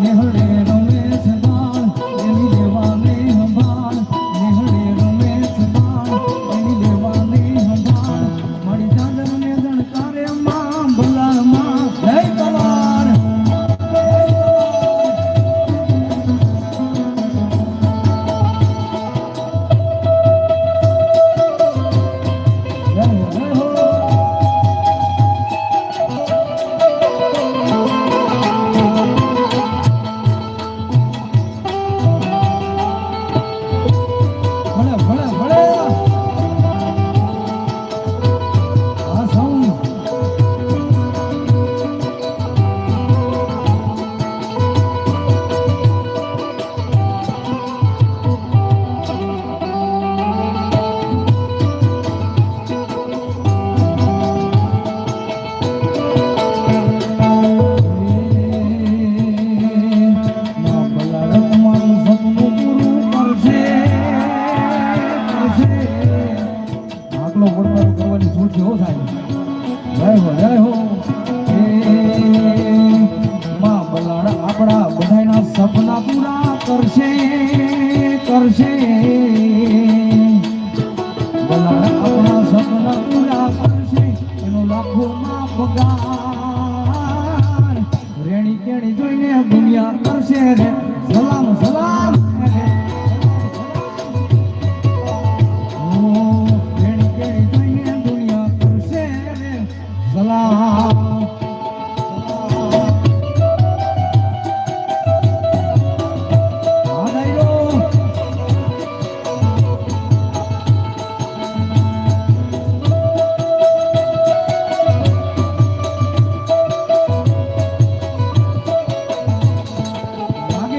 Never. કેવો થાય? જય હો જય હો. માં બલાડા, આપણા બધાના સપના પૂરા કરશે કરશે. બલાડા, આપણા સપના પૂરા કરશે. એનો લાખો માં રેણી કેણી જોઈને દુનિયા કરશે રે.